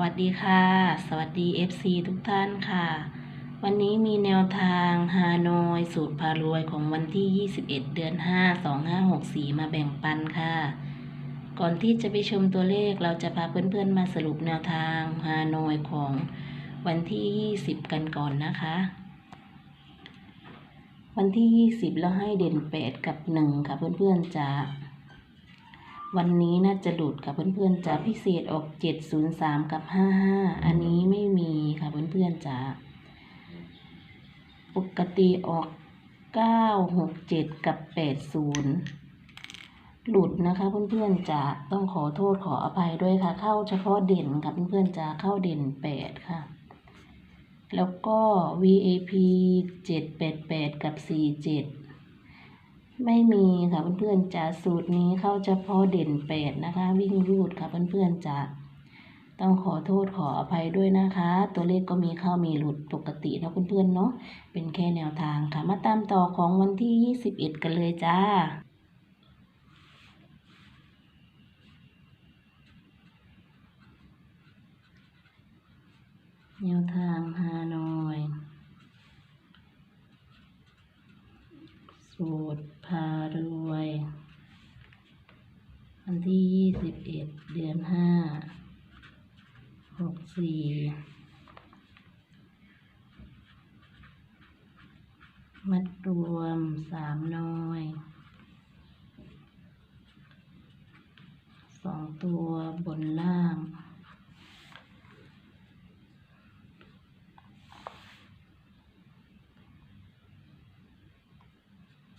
วัสดีค่ะ สวัสดี FC ทุกท่านค่ะ วันนี้มีแนวทางฮานอยสูตรพารวยของวันที่ 21 เดือน 5 2564 มาแบ่งปันค่ะ ก่อนที่จะไปชมตัวเลขเราจะพาเพื่อนๆมาสรุปแนวทางฮานอยของวันที่ 20 กันก่อนนะคะ วันที่ 20เราให้เด่น 8 กับ 1 ค่ะเพื่อนๆจะ วันนี้น่าจะหลุดค่ะเพื่อนๆจะพิเศษออก 703 กับ 55 อันนี้ไม่มีค่ะเพื่อนๆจะปกติออก 967 กับ 80 หลุดนะคะเพื่อนๆจะต้องขอโทษขออภัยด้วยค่ะ เข้าเฉพาะเด่นค่ะเพื่อนๆจะเข้าเด่น 8 ค่ะ แล้วก็ VAP 788 กับ 47 ไม่มีค่ะเพื่อนๆจะสูตรนี้เข้าเฉพาะเด่นแปดนะคะ วิ่งรูดค่ะเพื่อนๆจะต้องขอโทษขออภัยด้วยนะคะ ตัวเลขก็มีเข้ามีหลุดปกตินะเพื่อนๆเนาะเป็นแค่แนวทางค่ะ มาตามต่อของวันที่ 21 กันเลยจ้า แนวทางฮานอย สูตรพารวย วันที่ยี่สิบเอ็ดเดือนห้าหกสี่มัดรวมสามน้อยสองตัวบนล่าง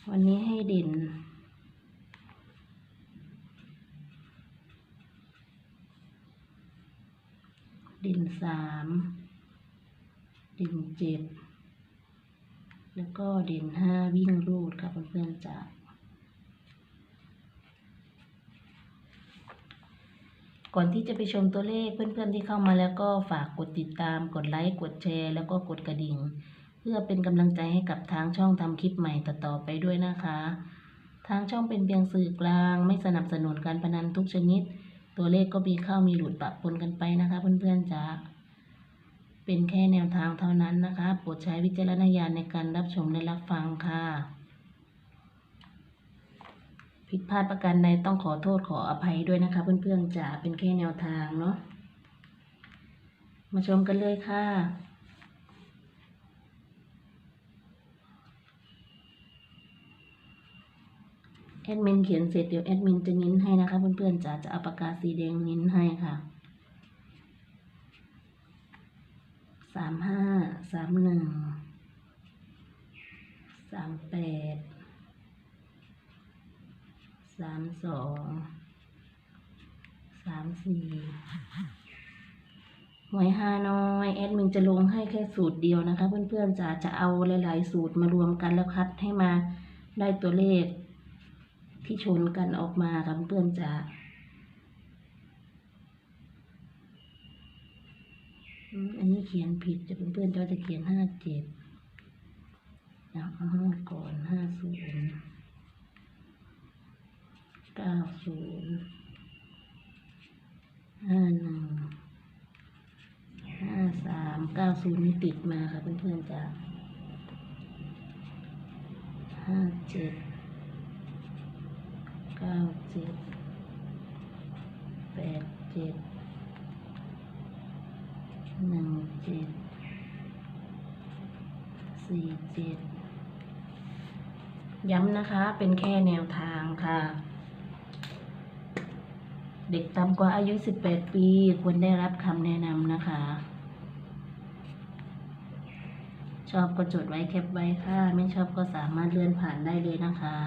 วันนี้ให้เด่น เด่นสาม เด่นเจ็ด แล้วก็เด่นห้าวิ่งรูดค่ะเพื่อนๆจ้ะก่อนที่จะไปชมตัวเลขเพื่อนๆที่เข้ามาแล้วก็ฝากกดติดตาม กดไลค์ กดแชร์ แล้วก็กดกระดิ่ง พื่อเป็นกำลังใจให้กับทางช่องทำคลิปใหม่ต่อๆไปด้วยนะคะ ทางช่องเป็นเพียงสื่อกลางไม่สนับสนุนการพนันทุกชนิด ตัวเลขก็มีเข้ามีหลุดปะปนกันไปนะคะ เพื่อนๆจ้าเป็นแค่แนวทางเท่านั้นนะคะโปรดใช้วิจารณญาณในการรับชมและรับฟังค่ะ ผิดพลาดประการใดต้องขอโทษขออภัยด้วยนะคะ เพื่อนๆจ๋าเป็นแค่แนวทางเนาะมาชมกันเลยค่ะ แอดมินเขียนเสร็จเดี๋ยวแอดมินจะนิ้นให้นะคะเพื่อนๆจ๋าจะเอาปากกาสีแดงนิ้นให้ค่ะสามห้าสามหนึ่งสามแปดสามสองสามสี่หวยฮานอยแอดมินจะลงให้แค่สูตรเดียวนะคะ เพื่อนๆจ๋าจะเอาหลายๆสูตรมารวมกันแล้วคัดให้มาได้ตัวเลข ที่ชนกันออกมาค่ะเพื่อนจ๋าอันนี้เขียนผิดจะเพื่อนๆเราจะเขียนห้าเจ็ดเอาห้าก่อนห้าศูนย์เก้าศูนย์ห้าหนึ่งห้าสามเก้าศูนย์นี่ติดมาค่ะเพื่อนๆจ๋าห้าเจ็ด ก้าเจ็ดแปดเจ็ดหนึ่งเจ็ดสี่เจ็ดย้ำนะคะเป็นแค่แนวทางค่ะ เด็กต่ำกว่าอายุ 18 ปี ควรได้รับคำแนะนำนะคะ ชอบก็จดไว้แคปไว้ค่ะ ไม่ชอบก็สามารถเลื่อนผ่านได้เลยนะคะ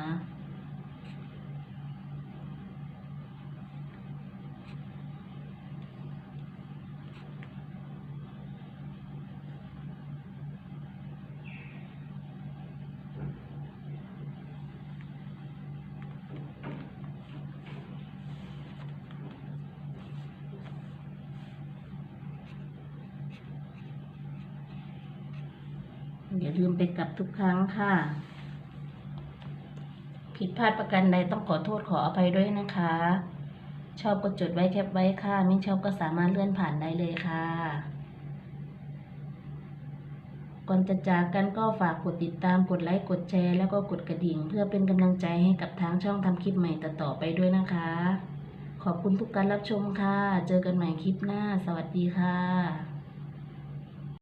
อย่าลืมไปกลับทุกครั้งค่ะ ผิดพลาดประการใดต้องขอโทษขออภัยด้วยนะคะ ชอบก็จดไว้แคปไว้ค่ะ ไม่ชอบก็สามารถเลื่อนผ่านได้เลยค่ะก่อนจะจากกันก็ฝากกดติดตามกดไลค์กดแชร์ แล้วก็กดกระดิ่ง เพื่อเป็นกำลังใจให้กับทางช่องทำคลิปใหม่ต่อไปด้วยนะคะ ขอบคุณทุกการรับชมค่ะ เจอกันใหม่คลิปหน้า สวัสดีค่ะ